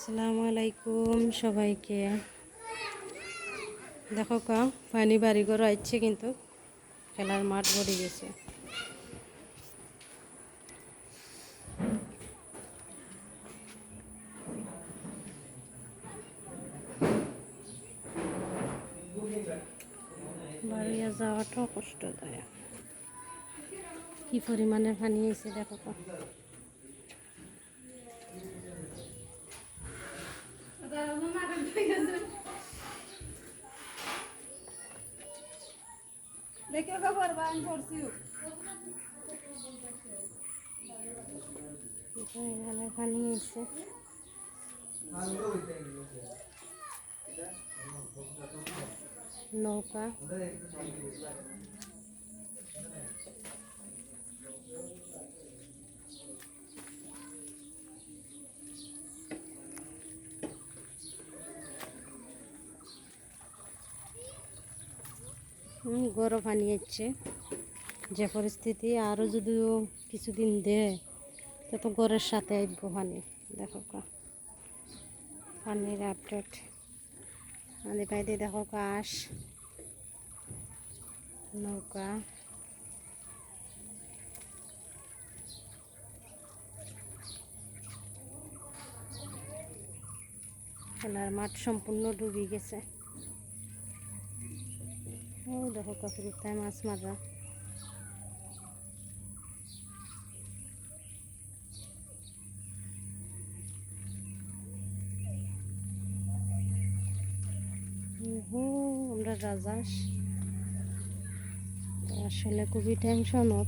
আসসালামু আলাইকুম সবাইকে। দেখো কা পানি বাড়ি ঘর আসছে কিন্তু খেলার মাঠ ভরে গেছে। বাড়িয়া যাওয়াটাও কষ্টদায়ক। কি পরিমাণে পানি এসে দেখো দেখে খবর বান করছি। এখানে নৌকা। গরম পানি হচ্ছে। যে পরিস্থিতি আরও যদি কিছুদিন দেয় তত গড়ের সাথে আইব পানি। দেখো কা পানির আপডেট আমাদের বাইরে দেখো কাশ নৌকা। খেলার মাঠ সম্পূর্ণ ডুবে গেছে। ও দেখো কাকুর তাই মাছ মারা আসলে খুবই টেনশন ওর।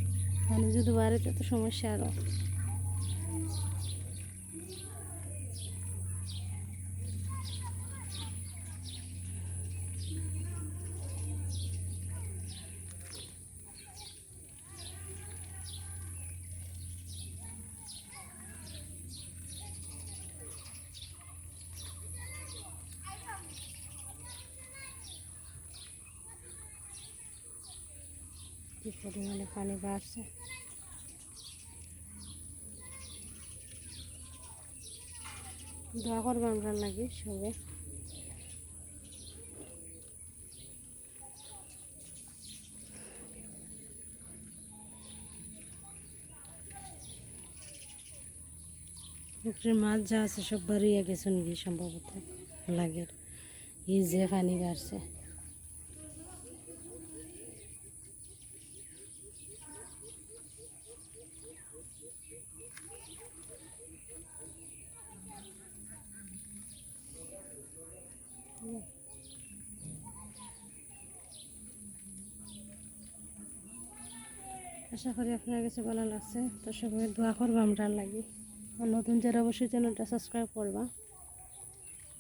মানে যদি বাড়িতে তো সমস্যা আরও। কি পরিমাণে পানি বাড়ছে? দোয়া করব আমরা লাগে সবে পুকুরের মাছ যা আছে সব বাড়িয়ে গেছে নাকি সম্ভবত? লাগে এই যে পানি বাড়ছে। আশা করি আপনার কাছে ভালো লাগছে। তো সবাই দোয়া করব আমরা লাগি। নতুন যারা অবশ্যই চ্যানেলটা সাবস্ক্রাইব করবা।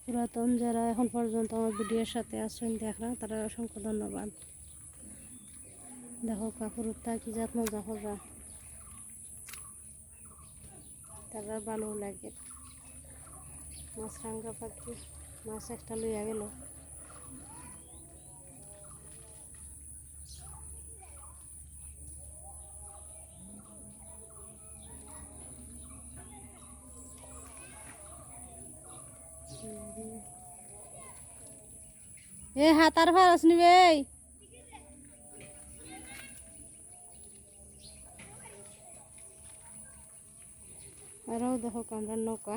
পুরাতন যারা এখন পর্যন্ত আমার ভিডিওর সাথে আসছেন দেখা তারা অসংখ্য ধন্যবাদ। দেখো কাপড়টা কি জাত মজা করবা। তারা ভালো লাগে। মাছ রাঙ্গা পাখি, মাছ একটা লইয়া গেল। এ হাতার ফারস নিবে আরও দেখো আমরা নৌকা।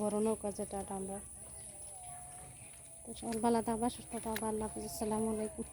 বড় নৌকা যেটা আমরা। তো সকাল ভালো থাকবা আল্লাহ আসসালামু আলাইকুম।